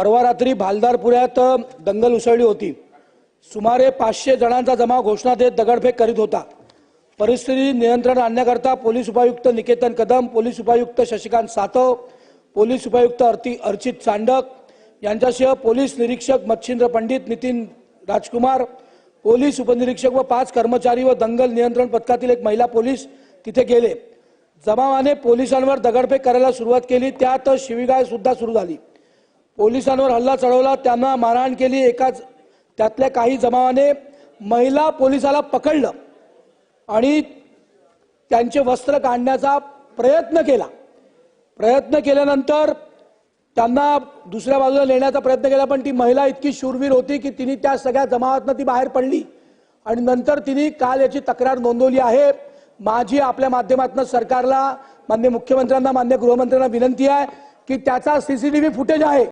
परवा रात्री भालदारपुऱ्यात दंगल उसळली होती. सुमारे पाचशे जणांचा जमाव घोषणा देत दगडफेक करीत होता. परिस्थिती नियंत्रण आणण्याकरता पोलीस उपायुक्त निकेतन कदम पोलीस उपायुक्त शशिकांत सातव पोलीस उपायुक्त अर्ति अर्चित चांडक यांच्यासह पोलीस निरीक्षक मच्छिंद्र पंडित नितीन राजकुमार पोलीस उपनिरीक्षक व पाच कर्मचारी व दंगल नियंत्रण पथकातील एक महिला पोलीस तिथे गेले. जमावाने पोलिसांवर दगडफेक करायला सुरुवात केली त्यात शिवीगाळ सुद्धा सुरू झाली. पोलिसांवर हल्ला चढवला त्यांना मारहाण केली. एकाच त्यातल्या काही जमावाने महिला पोलिसाला पकडलं आणि त्यांचे वस्त्र काढण्याचा प्रयत्न केला. प्रयत्न केल्यानंतर त्यांना दुसऱ्या बाजूला नेण्याचा प्रयत्न केला पण ती महिला इतकी शूरवीर होती की तिने त्या सगळ्या जमावातनं ती बाहेर पडली. आणि नंतर तिने काल याची तक्रार नोंदवली आहे. माझी आपल्या माध्यमातून सरकारला मान्य मुख्यमंत्र्यांना मान्य गृहमंत्र्यांना विनंती आहे की त्याचा सीसीटीव्ही फुटेज आहे.